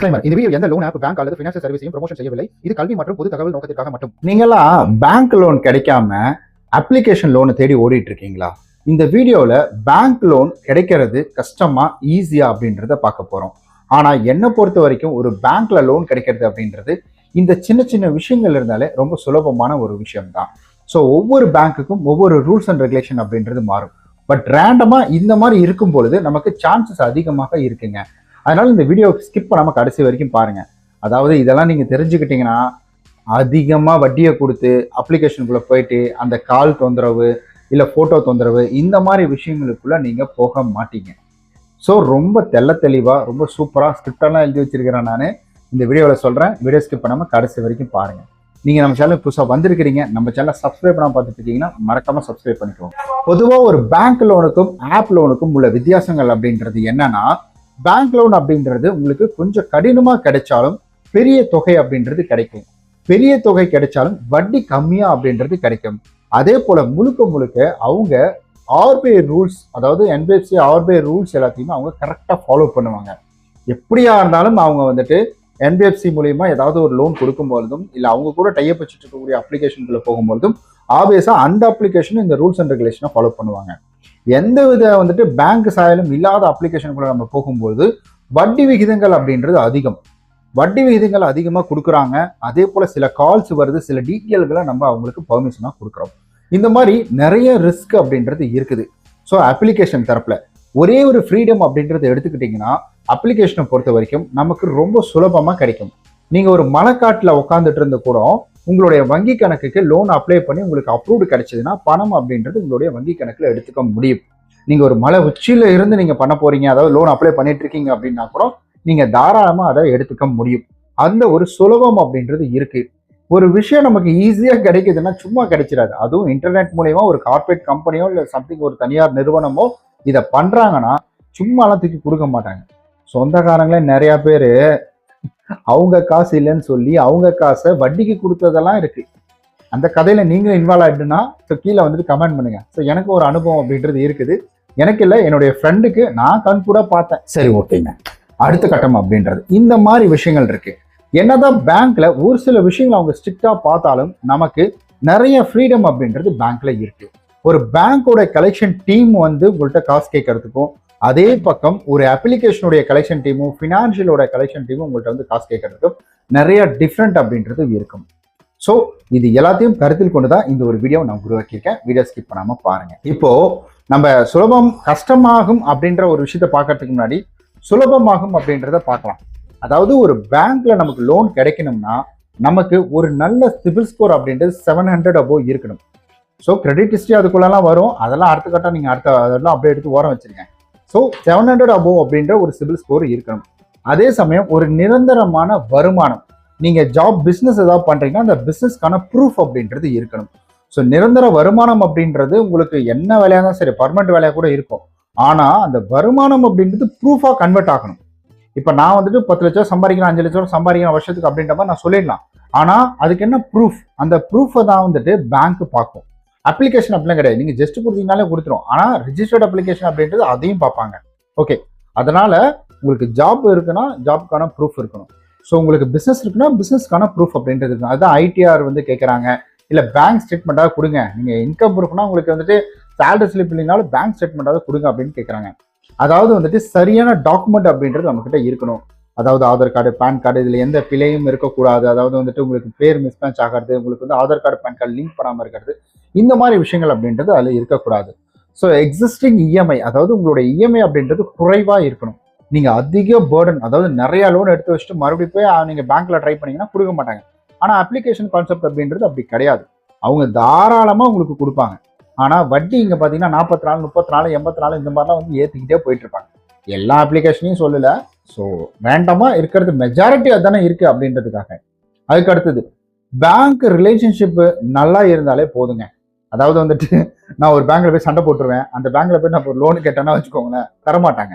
Disclaimer. இந்த video எந்த loan app bank அல்லது ஃபினான்ஷியல் சர்வீஸையும் ப்ரொமோஷன் செய்யவில்லை. இது கல்வி மற்றும் பொது தகவல் நோக்கத்திற்காக மட்டும். நீங்களாம் பேங்க் லோன் கிடைக்காம அப்ளிகேஷன் லோனை தேடி ஓடிட்டு இருக்கீங்களா இந்த வீடியோவில் பேங்க் லோன் கிடைக்கிறது கஷ்டமா ஈஸியா அப்படின்றத பார்க்க போறோம். ஆனால் என்னை பொறுத்த வரைக்கும் ஒரு பேங்க்ல லோன் கிடைக்கிறது அப்படின்றது இந்த சின்ன சின்ன விஷயங்கள் இருந்தாலே ரொம்ப சுலபமான ஒரு விஷயம் தான் ஸோ ஒவ்வொரு பேங்க்குக்கும் ஒவ்வொரு ரூல்ஸ் அண்ட் ரெகுலேஷன் அப்படின்றது மாறும். பட் ரேண்டமாக இந்த மாதிரி இருக்கும் பொழுது நமக்கு சான்சஸ் அதிகமாக இருக்குங்க. அதனால் இந்த வீடியோ ஸ்கிப் பண்ணாமல் கடைசி வரைக்கும் பாருங்கள் அதாவது இதெல்லாம் நீங்கள் தெரிஞ்சுக்கிட்டிங்கன்னா அதிகமாக வட்டியை கொடுத்து அப்ளிகேஷனுக்குள்ளே போயிட்டு அந்த கால் தொந்தரவு இல்லை ஃபோட்டோ தொந்தரவு இந்த மாதிரி விஷயங்களுக்குள்ள நீங்கள் போக மாட்டீங்க. ஸோ ரொம்ப தெள்ள தெளிவாக ரொம்ப சூப்பராக ஸ்கிரிப்டெல்லாம் எழுதி வச்சிருக்கிறேன் நான். இந்த வீடியோவில் சொல்கிறேன் வீடியோ ஸ்கிப் பண்ணாமல் கடைசி வரைக்கும் பாருங்கள் நீங்கள் நம்ம சேனல் புதுசாக வந்திருக்கிறீங்க நம்ம சேனலை சப்ஸ்கிரைப் பண்ணாமல் பார்த்துட்டு இருக்கீங்கன்னா மறக்காமல் சப்ஸ்கிரைப் பண்ணிக்கோங்க. பொதுவாக ஒரு பேங்க் லோனுக்கும் ஆப் லோனுக்கும் உள்ள வித்தியாசங்கள் அப்படின்றது என்னன்னா பேங்க் லோன் அப்படின்றது உங்களுக்கு கொஞ்சம் கடினமாக கிடைச்சாலும் பெரிய தொகை அப்படின்றது கிடைக்கும். பெரிய தொகை கிடைச்சாலும் வட்டி கம்மியாக அப்படின்றது கிடைக்கும். அதே போல் முழுக்க முழுக்க அவங்க ஆர்பிஐ ரூல்ஸ் அதாவது என்பிஎஃப்சி ஆர்பிஐ ரூல்ஸ் எல்லாத்தையுமே அவங்க கரெக்டாக ஃபாலோ பண்ணுவாங்க. எப்படியா இருந்தாலும் அவங்க வந்துட்டு என்பிஎஃப்சி மூலயமா ஏதாவது ஒரு லோன் கொடுக்கும்பொழுதும் இல்லை அவங்க கூட டைப் வச்சுட்டு இருக்கக்கூடிய அப்ளிகேஷனுக்குள்ள போகும்பொழுதும் ஆப்வியஸாக அந்த அப்ளிகேஷனும் இந்த ரூல்ஸ் அண்ட் ரெகுலேஷனை ஃபாலோ பண்ணுவாங்க. எந்த வித வந்துட்டு பேங்க் சாயலும் இல்லாத அப்ளிகேஷனுக்குள்ள நம்ம போகும்போது வட்டி விகிதங்கள் அப்படின்றது அதிகம். வட்டி விகிதங்கள் அதிகமாக கொடுக்குறாங்க. அதே போல் சில கால்ஸ் வருது சில டீட்டெயில்களை நம்ம அவங்களுக்கு பர்மிஷனாக கொடுக்குறோம். இந்த மாதிரி நிறைய ரிஸ்க் அப்படின்றது இருக்குது. ஸோ அப்ளிகேஷன் தரப்பில் ஒரே ஒரு ஃப்ரீடம் அப்படின்றத எடுத்துக்கிட்டிங்கன்னா அப்ளிகேஷனை பொறுத்த வரைக்கும் நமக்கு ரொம்ப சுலபமாக கிடைக்கும். நீங்கள் ஒரு மலைக்காட்டில் உட்காந்துட்டு இருந்த கூட உங்களுடைய வங்கி கணக்குக்கு லோன் அப்ளை பண்ணி உங்களுக்கு அப்ரூவ்டு கிடைச்சதுன்னா பணம் அப்படின்றது உங்களுடைய வங்கி கணக்கில் எடுத்துக்க முடியும். நீங்கள் ஒரு மலை உச்சியில் இருந்து நீங்கள் பண்ண போறீங்க அதாவது லோன் அப்ளை பண்ணிட்டு இருக்கீங்க அப்படின்னா கூட நீங்கள் தாராளமாக அதை எடுத்துக்க முடியும். அந்த ஒரு சுலபம் அப்படின்றது இருக்கு. ஒரு விஷயம் நமக்கு ஈஸியாக கிடைக்குதுன்னா சும்மா கிடைச்சிடாது. அதுவும் இன்டர்நெட் மூலயமா ஒரு கார்ப்பரேட் கம்பெனியோ இல்லை சம்திங் ஒரு தனியார் நிறுவனமோ இதை பண்ணுறாங்கன்னா சும்மாலாம் தூக்கி கொடுக்க மாட்டாங்க. சொந்தக்காரங்களே நிறையா பேர் அவங்க காசு இல்லைன்னு சொல்லி அவங்க காசை வட்டிக்கு கொடுத்ததெல்லாம் இருக்கு. அந்த கதையில நீங்களும் இன்வால்வ் ஆயிட்டுனா ஸோ கீழே வந்துட்டு கமெண்ட் பண்ணுங்க. ஸோ எனக்கு ஒரு அனுபவம் அப்படின்றது இருக்குது. எனக்கு இல்லை என்னுடைய ஃப்ரெண்டுக்கு நான் கண் கூட பார்த்தேன். சரி ஓகேங்க அடுத்த கட்டம் அப்படின்றது. இந்த மாதிரி விஷயங்கள் இருக்கு. என்னதான் பேங்க்ல ஒரு சில விஷயங்கள் அவங்க ஸ்ட்ரிக்டா பார்த்தாலும் நமக்கு நிறைய ஃப்ரீடம் அப்படின்றது பேங்க்ல இருக்கு. ஒரு பேங்கோட கலெக்ஷன் டீம் வந்து உங்கள்கிட்ட காசு கேட்கறதுக்கும் அதே பக்கம் ஒரு அப்ளிகேஷனுடைய கலெக்ஷன் டீமும் ஃபினான்ஷியலோட கலெக்ஷன் டீமும் உங்கள்கிட்ட வந்து காசு கேட்கறதுக்கும் நிறைய டிஃப்ரெண்ட் அப்படின்றது இருக்கும். ஸோ இது எல்லாத்தையும் கருத்தில் கொண்டு தான் இந்த ஒரு வீடியோ நான் உருவாக்கியிருக்கேன். வீடியோ ஸ்கிப் பண்ணாமல் பாருங்கள் இப்போ நம்ம சுலபம் கஷ்டமாகும் அப்படின்ற ஒரு விஷயத்த பார்க்கறதுக்கு முன்னாடி சுலபமாகும் அப்படின்றத பார்க்கலாம். அதாவது ஒரு பேங்க்ல நமக்கு லோன் கிடைக்கணும்னா நமக்கு ஒரு நல்ல சிபில் ஸ்கோர் அப்படின்றது செவன் ஹண்ட்ரட் அபோவ் இருக்கணும். ஸோ கிரெடிட் ஹிஸ்ட்ரி அதுக்குள்ளெல்லாம் வரும். அதெல்லாம் அடுத்த கட்டம் நீங்கள் அடுத்த அதெல்லாம் அப்படியே எடுத்து ஓரம் வச்சுருக்கேன் ஸோ செவன் ஹண்ட்ரட் அபோவ் அப்படின்ற ஒரு சிபில் ஸ்கோர் இருக்கணும். அதே சமயம் ஒரு நிரந்தரமான வருமானம். நீங்கள் ஜாப் பிஸ்னஸ் ஏதாவது பண்ணுறீங்கன்னா அந்த பிஸ்னஸ்க்கான ப்ரூஃப் அப்படின்றது இருக்கணும். ஸோ நிரந்தர வருமானம் அப்படின்றது உங்களுக்கு என்ன வேலையாக இருந்தால் சரி பர்மனெண்ட் வேலையாக கூட இருக்கும். ஆனால் அந்த வருமானம் அப்படின்றது ப்ரூஃபாக கன்வெர்ட் ஆகணும். இப்போ நான் வந்துட்டு பத்து லட்சம் சம்பாதிக்கிறேன் அஞ்சு லட்சம் சம்பாதிக்கிறேன் வருஷத்துக்கு அப்படின்ற மாதிரி நான் சொல்லிடலாம். ஆனால் அதுக்கு என்ன ப்ரூஃப் அந்த ப்ரூஃபை தான் வந்துட்டு பேங்க் பார்க்கும். அப்ளிகேஷன் அப்படிலாம் கிடையாது. நீங்கள் ஜஸ்ட் கொடுத்தீங்கனாலே கொடுத்துரும். ஆனால் ரிஜிஸ்டர்ட் அப்ளிகேஷன் அப்படின்றது அதையும் பார்ப்பாங்க. ஓகே அதனால உங்களுக்கு ஜாப் இருக்குன்னா ஜாப்க்கான ப்ரூஃப் இருக்கணும். ஸோ உங்களுக்கு பிஸ்னஸ் இருக்குன்னா பிஸ்னஸ்க்கான ப்ரூஃப் அப்படின்றது இருக்கணும். அதுதான் ஐடிஆர் வந்து கேட்குறாங்க இல்லை பேங்க் ஸ்டேட்மெண்ட்டாக கொடுங்க. நீங்கள் இன்கம் ப்ரூஃப்னா உங்களுக்கு வந்துட்டு சேலரி ஸ்லிப் இல்லைனாலும் பேங்க் ஸ்டேட்மெண்ட்டாக கொடுங்க அப்படின்னு கேட்குறாங்க அதாவது வந்துட்டு சரியான டாக்குமெண்ட் அப்படின்றது நம்மக்கிட்ட இருக்கணும். அதாவது ஆதார் கார்டு பேன் கார்டு இதில் எந்த பிழையும் இருக்கக்கூடாது. அதாவது வந்துட்டு உங்களுக்கு பேர் மிஸ்மேட்ச் ஆகிறது உங்களுக்கு வந்து Aadhaar card PAN card link பண்ணாமல் இருக்கிறது. இந்த மாதிரி விஷயங்கள் அப்படின்றது அதில் இருக்கக்கூடாது. ஸோ எக்ஸிஸ்டிங் இஎம்ஐ அதாவது உங்களுடைய இஎம்ஐ அப்படின்றது குறைவாக இருக்கணும். நீங்கள் அதிக பேர்டன் அதாவது நிறைய லோன் எடுத்து வச்சுட்டு மறுபடியும் போய் நீங்கள் பேங்க்கில் ட்ரை பண்ணீங்கன்னா கொடுக்க மாட்டாங்க. ஆனால் அப்ளிகேஷன் கான்செப்ட் அப்படின்றது அப்படி கிடையாது. அவங்க தாராளமாக உங்களுக்கு கொடுப்பாங்க. ஆனால் வட்டி இங்கே பார்த்தீங்கன்னா நாற்பத்தி நாலு முப்பத்தி நாலு எண்பத்தி நாலு இந்த மாதிரிலாம் வந்து ஏற்றிக்கிட்டே போயிட்டுருப்பாங்க. எல்லா அப்ளிகேஷனையும் சொல்லலை. ஸோ வேண்டாமாக இருக்கிறது மெஜாரிட்டி அதுதானே இருக்குது அப்படின்றதுக்காக. அதுக்கு அடுத்தது பேங்க் ரிலேஷன்ஷிப்பு நல்லா இருந்தாலே போதுங்க. அதாவது வந்துட்டு நான் ஒரு பேங்க்ல போய் சண்டை போட்டுருவேன். அந்த பேங்க்ல போய் நான் ஒரு லோன் கேட்டேன்னா வச்சுக்கோங்களேன் தரமாட்டாங்க.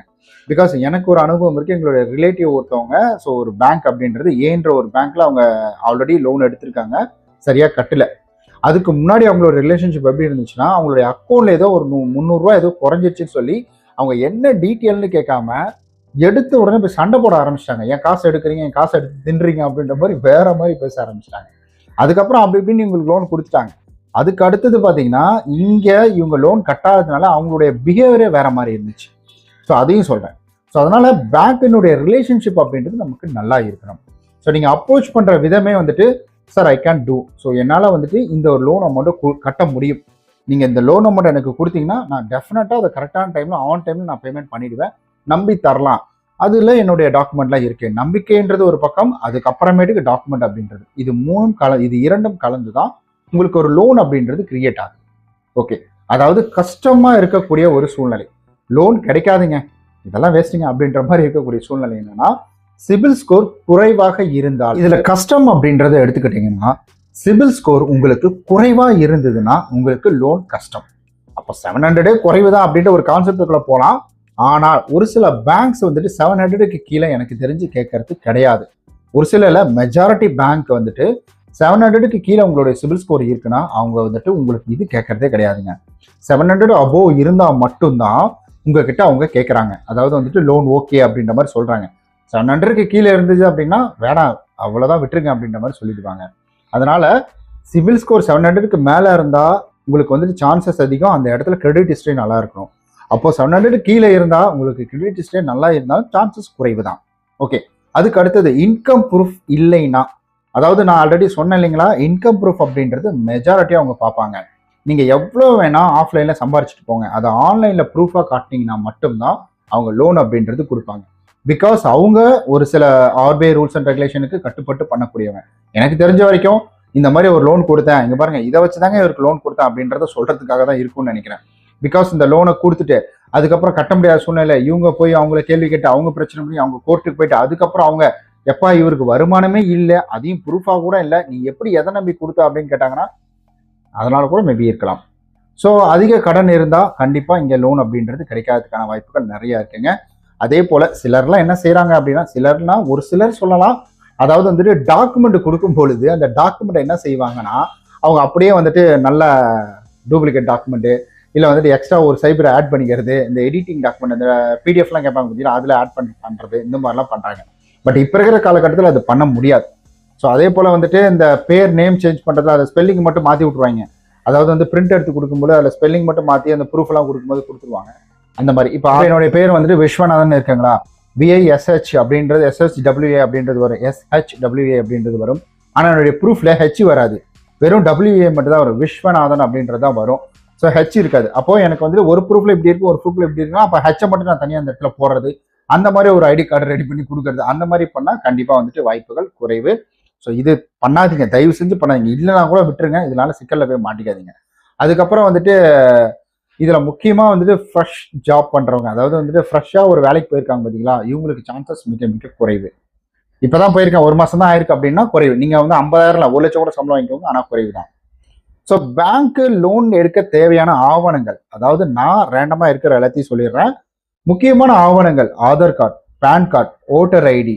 பிகாஸ் எனக்கு ஒரு அனுபவம் இருக்கு எங்களுடைய ரிலேட்டிவ் ஒருத்தவங்க ஸோ ஒரு பேங்க் அப்படின்றது ஏன்ற ஒரு பேங்க்ல அவங்க ஆல்ரெடி லோன் எடுத்திருக்காங்க. சரியா கட்டல. அதுக்கு முன்னாடி அவங்களோட ரிலேஷன்ஷிப் எப்படி இருந்துச்சுன்னா அவங்களுடைய அக்கௌண்ட்ல ஏதோ ஒரு நூ- முந்நூறுரூவா ஏதோ குறைஞ்சிருச்சுன்னு சொல்லி அவங்க என்ன டீட்டெயில்னு கேட்காம எடுத்த உடனே போய் சண்டை போட ஆரம்பிச்சிட்டாங்க. என் காசு எடுக்கிறீங்க? என் காசு எடுத்து தின்றீங்க? அப்படின்ற மாதிரி வேற மாதிரி பேச ஆரம்பிச்சிட்டாங்க. அதுக்கப்புறம் அப்படி இப்படின்னு உங்களுக்கு லோன் கொடுத்துட்டாங்க. அதுக்கு அடுத்தது பார்த்தீங்கன்னா இங்கே இவங்க லோன் கட்டாததுனால அவங்களுடைய பிஹேவியரே வேற மாதிரி இருந்துச்சு. ஸோ அதையும் சொல்கிறேன் ஸோ அதனால் பேங்க்கினுடைய ரிலேஷன்ஷிப் அப்படின்றது நமக்கு நல்லா இருக்கணும். ஸோ நீங்கள் அப்ரோச் பண்ணுற விதமே வந்துட்டு sir I can do so என்னால் வந்துட்டு இந்த ஒரு லோன் அமௌண்ட்டை கட்ட முடியும். நீங்கள் இந்த லோன் அமௌண்ட் எனக்கு கொடுத்தீங்கன்னா நான் டெஃபினட்டாக அதை கரெக்டான டைமில் ஆன் டைமில் நான் பேமெண்ட் பண்ணிடுவேன். நம்பி தரலாம். அதில் என்னுடைய டாக்குமெண்ட்லாம் இருக்கு. நம்பிக்கைன்றது ஒரு பக்கம் அதுக்கப்புறமேட்டுக்கு டாக்குமெண்ட் அப்படின்றது. இது மூணும் கல இது இரண்டும் கலந்து தான் உங்களுக்கு ஒரு லோன் அப்படின்றது கிரியேட் ஆகுது. ஓகே அதாவது கஷ்டமாக இருக்கக்கூடிய ஒரு சூழ்நிலை. லோன் கிடைக்காதுங்க. இதெல்லாம் வேஸ்ட்டுங்க அப்படின்ற மாதிரி இருக்கக்கூடிய சூழ்நிலை என்னன்னா சிபில் ஸ்கோர் குறைவாக இருந்தால் இதில் கஷ்டம் அப்படின்றத எடுத்துக்கிட்டீங்கன்னா சிபில் ஸ்கோர் உங்களுக்கு குறைவாக இருந்ததுன்னா உங்களுக்கு லோன் கஷ்டம். அப்போ செவன் ஹண்ட்ரடே குறைவு தான் அப்படின்ற ஒரு கான்செப்டுக்குள்ளே போகலாம் ஆனால் ஒரு சில பேங்க்ஸ் வந்துட்டு செவன் ஹண்ட்ரடுக்கு கீழே எனக்கு தெரிஞ்சு கேட்கறது கிடையாது. ஒரு சில மெஜாரிட்டி பேங்க் வந்துட்டு செவன் ஹண்ட்ரடுக்கு கீழே உங்களுடைய சிபில் ஸ்கோர் இருக்குன்னா அவங்க வந்துட்டு உங்களுக்கு இது கேட்கறதே கிடையாதுங்க. செவன் ஹண்ட்ரட் அபோவ் இருந்தால் மட்டும்தான் உங்ககிட்ட அவங்க கேட்குறாங்க. அதாவது வந்துட்டு லோன் ஓகே அப்படின்ற மாதிரி சொல்கிறாங்க செவன் ஹண்ட்ரடுக்கு கீழே இருந்துச்சு அப்படின்னா வேணாம் அவ்வளோதான் விட்டுருங்க அப்படின்ற மாதிரி சொல்லிடுவாங்க. அதனால சிவில் ஸ்கோர் செவன் ஹண்ட்ரடுக்கு மேலே இருந்தால் உங்களுக்கு வந்துட்டு சான்சஸ் அதிகம் அந்த இடத்துல கிரெடிட் ஹிஸ்ட்ரி நல்லா இருக்கணும். அப்போது செவன் ஹண்ட்ரட் கீழே இருந்தால் உங்களுக்கு கிரெடிட் ஹிஸ்ட்ரி நல்லா இருந்தாலும் சான்சஸ் குறைவு தான் ஓகே அதுக்கு அடுத்தது இன்கம் ப்ரூஃப் இல்லைன்னா அதாவது நான் ஆல்ரெடி சொன்னேன் இல்லைங்களா? இன்கம் ப்ரூஃப் அப்படின்றது மெஜாரிட்டியாக அவங்க பார்ப்பாங்க. நீங்கள் எவ்வளோ வேணால் ஆஃப்லைனில் சம்பாரிச்சிட்டு போங்க. அதை ஆன்லைனில் ப்ரூஃபாக காட்டினீங்கன்னா மட்டும்தான் அவங்க லோன் அப்படின்றது கொடுப்பாங்க. பிகாஸ் அவங்க ஒரு சில ஆர்பிஐ ரூல்ஸ் அண்ட் ரெகுலேஷனுக்கு கட்டுப்பட்டு பண்ணக்கூடியவங்க எனக்கு தெரிஞ்ச வரைக்கும் இந்த மாதிரி ஒரு லோன் கொடுத்தேன். இங்கே பாருங்க இதை வச்சு தாங்க இவருக்கு லோன் கொடுத்தேன் அப்படின்றத சொல்கிறதுக்காக தான் இருக்கும்னு நினைக்கிறேன். பிகாஸ் இந்த லோனை கொடுத்துட்டு அதுக்கப்புறம் கட்ட முடியாத சூழ்நிலை இவங்க போய் அவங்கள கேள்வி கேட்டு அவங்க பிரச்சனை பண்ணி அவங்க கோர்ட்டுக்கு போயிட்டு அதுக்கப்புறம் அவங்க எப்பா இவருக்கு வருமானமே இல்லை அதையும் ப்ரூஃபாக கூட இல்லை நீ எப்படி எதை நம்பி கொடுத்த அப்படின்னு கேட்டாங்கன்னா அதனால கூட மேபி இருக்கலாம். ஸோ அதிக கடன் இருந்தால் கண்டிப்பாக இங்கே லோன் அப்படின்றது கிடைக்காததுக்கான வாய்ப்புகள் நிறையா இருக்குங்க. அதே போல் சிலர்லாம் என்ன செய்கிறாங்க அப்படின்னா சிலர்னா ஒரு சிலர் சொல்லலாம் அதாவது வந்துட்டு டாக்குமெண்ட் கொடுக்கும் பொழுது அந்த டாக்குமெண்ட் என்ன செய்வாங்கன்னா அவங்க அப்படியே வந்துட்டு நல்ல டூப்ளிகேட் டாக்குமெண்ட்டு இல்லை வந்துட்டு எக்ஸ்ட்ரா ஒரு சைபர் ஆட் பண்ணிக்கிறது இந்த எடிட்டிங் டாக்குமெண்ட் இந்த பிடிஎஃப்லாம் கேட்பாங்க பார்த்தீங்கன்னா அதில் ஆட் பண்ணி பண்ணுறது இந்த மாதிரிலாம் பண்ணுறாங்க பட் இப்போ இருக்கிற காலகட்டத்தில் அது பண்ண முடியாது. ஸோ அதே போல் வந்துட்டு இந்த பேர் நேம் சேஞ்ச் பண்ணுறது அதை ஸ்பெல்லிங் மட்டும் மாற்றி விட்ருவாங்க அதாவது வந்து பிரிண்ட் எடுத்து கொடுக்கும்போது அதில் ஸ்பெல்லிங் மட்டும் மாற்றி அந்த ப்ரூஃப்லாம் கொடுக்கும்போது கொடுத்துருவாங்க. அந்த மாதிரி. இப்போ என்னுடைய பேர் வந்துட்டு விஸ்வநாதன் இருக்குங்களா? விஐஎஸ்ஹெச் அப்படின்றது எஸ்ஹெச் டபிள்யூஏ அப்படின்றது வரும். எஸ்ஹெச் டபிள்யூஏ அப்படின்றது வரும். ஆனால் என்னுடைய ப்ரூஃப்ல ஹெச் வராது. வெறும் டபிள்யூஏ மட்டும் தான் வரும். விஸ்வநாதன் அப்படின்றது தான் வரும். ஸோ ஹெச் இருக்காது. அப்போது எனக்கு வந்து ஒரு ப்ரூஃபில் இப்படி இருக்கும் ஒரு ப்ரூஃப்ல இப்படி இருக்குன்னா அப்போ ஹெச்சை மட்டும் நான் தனியாக அந்த இடத்துல போடுறது. அந்த மாதிரி ஒரு ஐடி கார்டு ரெடி பண்ணி கொடுக்கறது அந்த மாதிரி பண்ணால் கண்டிப்பாக வந்துட்டு வாய்ப்புகள் குறைவு. ஸோ இது பண்ணாதீங்க. தயவு செஞ்சு பண்ணாதீங்க. இல்லைனா கூட விட்டுருங்க. இதனால சிக்கலில் போய் மாட்டிக்காதீங்க. அதுக்கப்புறம் வந்துட்டு இதில் முக்கியமாக வந்துட்டு ஃப்ரெஷ் ஜாப் பண்ணுறவங்க அதாவது வந்துட்டு ஃப்ரெஷ்ஷாக ஒரு வேலைக்கு போயிருக்காங்க பார்த்தீங்களா இவங்களுக்கு சான்சஸ் மிக மிக குறைவு. இப்போ தான் போயிருக்கேன். ஒரு மாதம் தான் ஆயிருக்கு அப்படின்னா குறைவு. நீங்கள் வந்து ஐம்பதாயிரம் ஒரு லட்சம் கூட சம்பளம் வாங்கிக்கோங்க. ஆனால் குறைவு தான் ஸோ பேங்க்கு லோன் எடுக்க தேவையான ஆவணங்கள் அதாவது நான் ரேண்டமாக இருக்கிற எல்லாத்தையும் சொல்லிடுறேன். முக்கியமான ஆவணங்கள் Aadhaar card PAN card voter ID.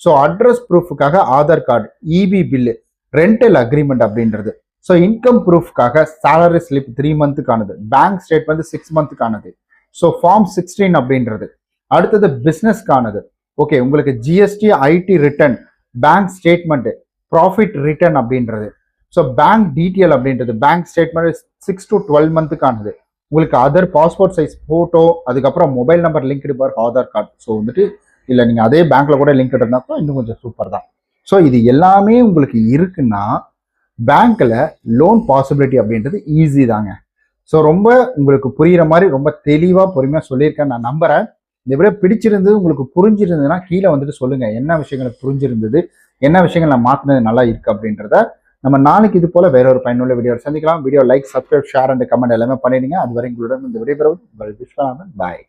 So address ப்ரூஃபுக்காக Aadhaar card EB bill rental agreement அப்படின்றது. ஸோ இன்கம் ப்ரூஃப்காக சேலரி ஸ்லிப் த்ரீ மந்த்துக்கானது பேங்க் ஸ்டேட்மெண்ட் சிக்ஸ் மந்த்துக்கானது ஸோ ஃபார்ம் சிக்ஸ்டீன் அப்படின்றது. அடுத்தது பிஸ்னஸ்க்கானது ஓகே உங்களுக்கு GST IT return bank statement profit return அப்படின்றது. So bank detail அப்படின்றது. Bank statement six to twelve மந்த்துக்கானது உங்களுக்கு அதர் பாஸ்போர்ட் சைஸ் ஃபோட்டோ அதுக்கப்புறம் mobile number linked for Aadhaar card so வந்துட்டு இல்லை நீங்கள் அதே பேங்க்கில் கூட லிங்க் இருந்தால் கூட இன்னும் கொஞ்சம் சூப்பர் தான். ஸோ இது எல்லாமே உங்களுக்கு இருக்குன்னா பேங்க்கில் லோன் பாசிபிலிட்டி அப்படின்றது ஈஸி தாங்க. ஸோ ரொம்ப உங்களுக்கு புரிகிற மாதிரி ரொம்ப தெளிவாக பொறுமையாக சொல்லியிருக்கேன். நான் நம்புறேன். இந்த விட பிடிச்சிருந்து உங்களுக்கு புரிஞ்சிருந்ததுன்னா கீழே வந்துட்டு சொல்லுங்கள் என்ன விஷயங்களை புரிஞ்சிருந்தது? என்ன விஷயங்கள் நான் மாற்றினது நல்லா இருக்குது அப்படின்றத நம்ம நாளைக்கு இது போல வேற ஒரு பயனுள்ள வீடியோ சந்திக்கலாம். Video like subscribe share and comment எல்லாமே பண்ணிடுங்க. அது வரை உங்களுடன் இந்த விடைபெறுவது உங்கள் விஸ்வநாதன். பாய்